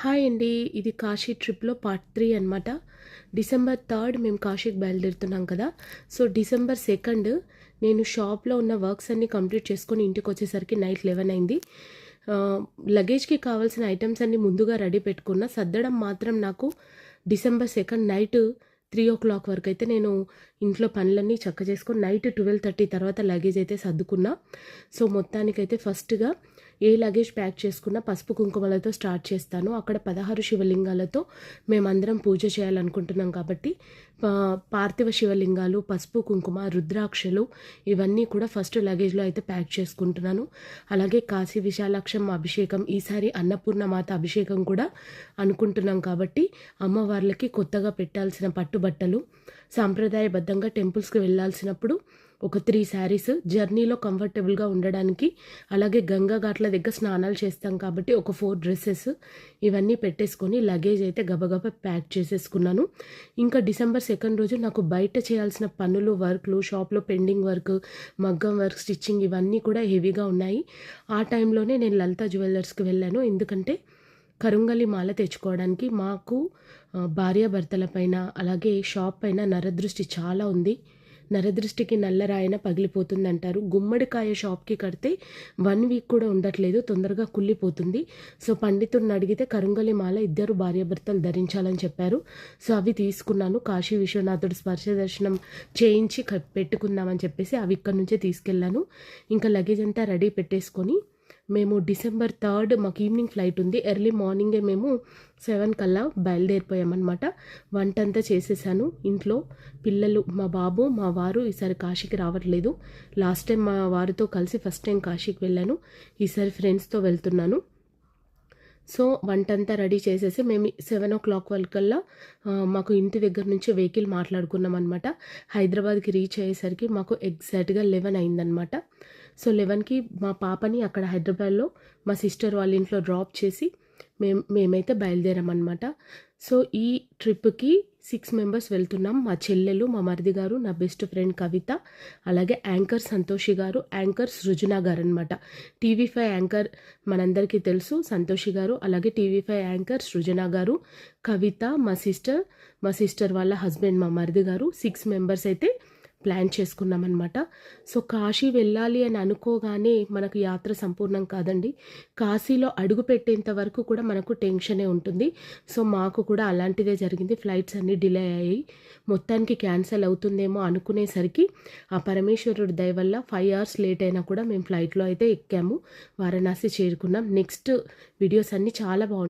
Hi అండి ఇది కాశీ ట్రిప్లో పార్ట్ త్రీ అనమాట డిసెంబర్ థర్డ్ మేము కాశీకి బయలుదేరుతున్నాం కదా. సో డిసెంబర్ సెకండ్ నేను షాప్లో ఉన్న వర్క్స్ అన్నీ కంప్లీట్ చేసుకొని ఇంటికి వచ్చేసరికి నైట్ లెవెన్ అయింది. లగేజ్కి కావాల్సిన ఐటమ్స్ అన్నీ ముందుగా రెడీ పెట్టుకున్న. సర్దడం మాత్రం నాకు December second night three o'clock వరకు అయితే నేను ఇంట్లో పనులన్నీ చక్క చేసుకొని నైట్ ట్వెల్వ్ థర్టీ తర్వాత లగేజ్ అయితే సర్దుకున్నా. సో మొత్తానికైతే ఫస్ట్గా ఏ లగేజ్ ప్యాక్ చేసుకున్నా పసుపు కుంకుమలతో స్టార్ట్ చేస్తాను. అక్కడ పదహారు శివలింగాలతో మేమందరం పూజ చేయాలనుకుంటున్నాం కాబట్టి పార్థివ శివలింగాలు పసుపు కుంకుమ రుద్రాక్షలు ఇవన్నీ కూడా ఫస్ట్ లగేజ్లో అయితే ప్యాక్ చేసుకుంటున్నాను. అలాగే కాశీ విశాలాక్షం అభిషేకం ఈసారి అన్నపూర్ణ మాత అభిషేకం కూడా అనుకుంటున్నాం కాబట్టి అమ్మవార్లకి కొత్తగా పెట్టాల్సిన పట్టుబట్టలు సాంప్రదాయబద్ధంగా టెంపుల్స్కి వెళ్ళాల్సినప్పుడు ఒక త్రీ శారీస్ జర్నీలో కంఫర్టబుల్గా ఉండడానికి అలాగే గంగా ఘాట్ల దగ్గర స్నానాలు చేస్తాం కాబట్టి ఒక ఫోర్ డ్రెస్సెస్ ఇవన్నీ పెట్టేసుకొని లగేజ్ అయితే గబగబా ప్యాక్ చేసేసుకున్నాను. ఇంకా డిసెంబర్ సెకండ్ రోజు నాకు బయట చేయాల్సిన పనులు వర్క్లు షాప్లో పెండింగ్ వర్క్ మగ్గం వర్క్ స్టిచ్చింగ్ ఇవన్నీ కూడా హెవీగా ఉన్నాయి. ఆ టైంలోనే నేను లలిత జ్యువెలర్స్కి వెళ్ళాను. ఎందుకంటే కరుంగలి మాల తెచ్చుకోవడానికి మాకు భార్యాభర్తల పైన అలాగే షాప్ పైన నరదృష్టి చాలా ఉంది. నరదృష్టికి నల్లరాయన పగిలిపోతుంది అంటారు గుమ్మడికాయ షాప్కి కడితే వన్ వీక్ కూడా ఉండట్లేదు తొందరగా కుళ్ళిపోతుంది. సో పండితుడిని అడిగితే కరుంగలి మాల ఇద్దరు భార్యాభర్తలు ధరించాలని చెప్పారు. సో అవి తీసుకున్నాను. కాశీ విశ్వనాథుడు స్పర్శ దర్శనం చేయించి పెట్టుకుందామని చెప్పేసి అవి ఇక్కడ నుంచే తీసుకెళ్ళాను. ఇంకా లగేజ్ అంతా రెడీ పెట్టేసుకొని మేము డిసెంబర్ థర్డ్ మాకు ఈవినింగ్ ఫ్లైట్ ఉంది. ఎర్లీ మార్నింగే మేము సెవెన్ కల్లా బయలుదేరిపోయామన్నమాట. వంట అంతా చేసేసాను ఇంట్లో. పిల్లలు మా బాబు మా వారు ఈసారి కాశీకి రావట్లేదు. లాస్ట్ టైం మా వారితో కలిసి ఫస్ట్ టైం కాశీకి వెళ్ళాను. ఈసారి ఫ్రెండ్స్తో వెళ్తున్నాను. సో వంట అంతా రెడీ చేసేసి మేము సెవెన్ ఓ క్లాక్ వరకల్లా మాకు ఇంటి దగ్గర నుంచి వెహికల్ మాట్లాడుకున్నాం అనమాట హైదరాబాద్కి రీచ్ అయ్యేసరికి మాకు ఎగ్జాక్ట్గా లెవెన్ అయిందనమాట సో లెవెన్కి మా పాపని అక్కడ హైదరాబాద్లో మా సిస్టర్ వాళ్ళ ఇంట్లో డ్రాప్ చేసి మేము మేమైతే బయలుదేరామన్నమాట. సో ఈ ట్రిప్కి సిక్స్ మెంబర్స్ వెళ్తున్నాం. మా చెల్లెలు మా మరిది గారు నా బెస్ట్ ఫ్రెండ్ కవిత అలాగే యాంకర్ సంతోషి గారు యాంకర్ సృజన గారు అనమాట టీవీ ఫైవ్ యాంకర్ మనందరికీ తెలుసు సంతోషి గారు అలాగే టీవీ ఫైవ్ యాంకర్ సృజన గారు కవిత మా సిస్టర్ మా సిస్టర్ వాళ్ళ హస్బెండ్ మా మరిది గారు సిక్స్ మెంబర్స్ అయితే ప్లాన్ చేసుకున్నాం అనమాట సో కాశీ వెళ్ళాలి అని అనుకోగానే మనకు యాత్ర సంపూర్ణం కాదండి. కాశీలో అడుగు పెట్టేంత వరకు కూడా మనకు టెన్షనే ఉంటుంది. సో మాకు కూడా అలాంటిదే జరిగింది. ఫ్లైట్స్ అన్నీ డిలే అయ్యాయి. మొత్తానికి క్యాన్సిల్ అవుతుందేమో అనుకునేసరికి ఆ పరమేశ్వరుడి దయ వల్ల ఫైవ్ అవర్స్ లేట్ అయినా కూడా మేము ఫ్లైట్లో అయితే ఎక్కాము. వారణాసి చేరుకున్నాం. నెక్స్ట్ వీడియోస్ అన్నీ చాలా బాగుంటాయి.